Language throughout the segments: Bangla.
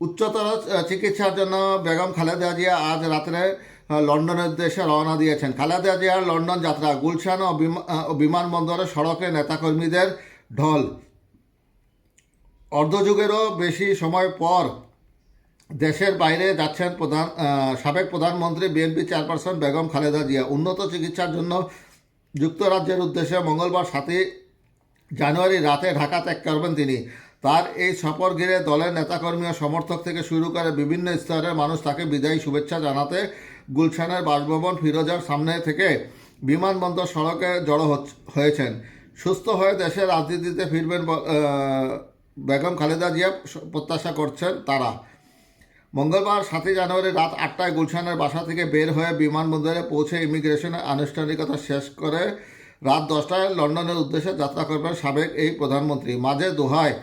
উচ্চতর চিকিৎসার জন্য বেগম খালেদা জিয়া আজ রাত্রে লন্ডনের উদ্দেশ্যে রওনা দিয়েছেন। খালেদা জিয়ার লন্ডন যাত্রা, গুলশান ও বিমানবন্দরে সড়কে নেতাকর্মীদের ঢল। অর্ধযুগেরও বেশি সময় পর দেশের বাইরে যাচ্ছেন প্রধান সাবেক প্রধানমন্ত্রী বিএনপি চেয়ারপারসন বেগম খালেদা জিয়া। উন্নত চিকিৎসার জন্য যুক্তরাজ্যের উদ্দেশ্যে মঙ্গলবার সাতই জানুয়ারি রাতে ঢাকা ত্যাগ করবেন তিনি। তার এই সফর ঘিরে দলের নেতাকর্মী ও সমর্থক থেকে শুরু করে বিভিন্ন স্তরের মানুষ তাকে বিদায়ী শুভেচ্ছা জানাতে গুলশানের বাসভবন ফিরোজার সামনে থেকে বিমানবন্দর সড়কে জড়ো হয়েছেন। সুস্থ হয়ে দেশের রাজনীতিতে ফিরবেন বেগম খালেদা জিয়া প্রত্যাশা করছেন তারা। মঙ্গলবার সাতই জানুয়ারি রাত আটটায় গুলশানের বাসা থেকে বের হয়ে বিমানবন্দরে পৌঁছে ইমিগ্রেশনের আনুষ্ঠানিকতা শেষ করে রাত দশটায় লন্ডনের উদ্দেশ্যে যাত্রা করবেন সাবেক এই প্রধানমন্ত্রী। মাঝে দোহায়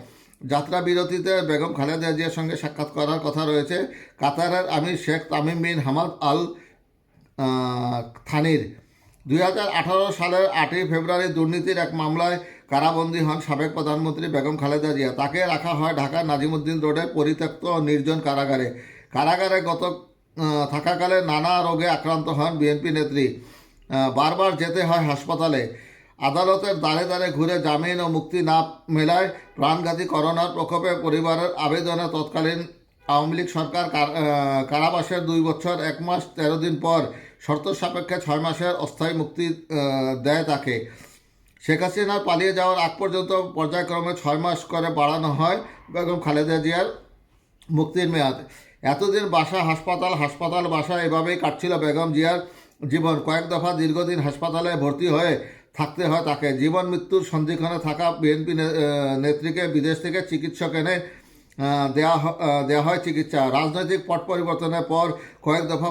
যাত্রা বিরতিতে বেগম খালেদা জিয়ার সঙ্গে সাক্ষাৎ করার কথা রয়েছে। কাতারের আমির Sheikh Tamim bin Hamad Al থানির। দুই হাজার আঠারো সালের আটই ফেব্রুয়ারি দুর্নীতির এক মামলায় কারাবন্দী হন সাবেক প্রধানমন্ত্রী বেগম খালেদা জিয়া। তাকে রাখা হয় ঢাকার নাজিমুদ্দিন রোডের পরিত্যক্ত নির্জন কারাগারে। কারাগারে গত থাকাকালে নানা রোগে আক্রান্ত হন বিএনপি নেত্রী। বারবার যেতে হয় হাসপাতালে। আদালতের দ্বারে দ্বারে ঘুরে জামিন ও মুক্তি না মেলায় প্রাণঘাতী করোনার প্রকোপে পরিবারের আবেদনে তৎকালীন আওয়ামী লীগ সরকার কারাবাসের দুই বছর, এক মাস, তেরো দিন পর শর্ত সাপেক্ষে ছয় মাসের অস্থায়ী মুক্তি দেয় তাকে। শেখ হাসিনার পালিয়ে যাওয়ার আগ পর্যন্ত পর্যায়ক্রমে ছয় মাস করে বাড়ানো হয় বেগম খালেদা জিয়ার মুক্তির মেয়াদ। এতদিন বাসা হাসপাতাল হাসপাতাল বাসা এভাবেই কাটছিল বেগম জিয়ার জীবন। কয়েক দফা দীর্ঘদিন হাসপাতালে ভর্তি হয়ে থাকতে হয় তাকে। জীবন, মৃত্যুর সন্ধিক্ষণে থাকা বিএনপি নেত্রীকে বিদেশ থেকে চিকিৎসক এনে দেয়া দেয়া হয় চিকিৎসা। রাজনৈতিক পট পরিবর্তনের পর কয়েক দফা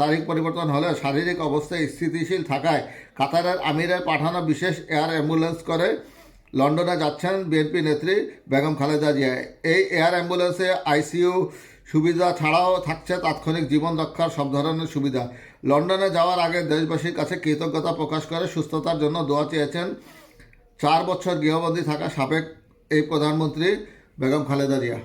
তারিখ পরিবর্তন হলে শারীরিক অবস্থায় স্থিতিশীল থাকায় কাতারের আমিরের পাঠানো বিশেষ এয়ার অ্যাম্বুলেন্স করে লন্ডনে যাচ্ছেন বিএনপি নেত্রী বেগম খালেদা জিয়া। এই এয়ার অ্যাম্বুলেন্সে আইসিইউ সুবিধা ছাড়াও থাকছে তাৎক্ষণিক জীবন রক্ষার সব ধরনের সুবিধা। লন্ডনে যাওয়ার আগে দেশবাসীর কাছে কৃতজ্ঞতা প্রকাশ করে সুস্থতার জন্য দোয়া চেয়েছেন। চার বছর গৃহবন্দী থাকা সাবেক এই প্রধানমন্ত্রী বেগম খালেদা জিয়া।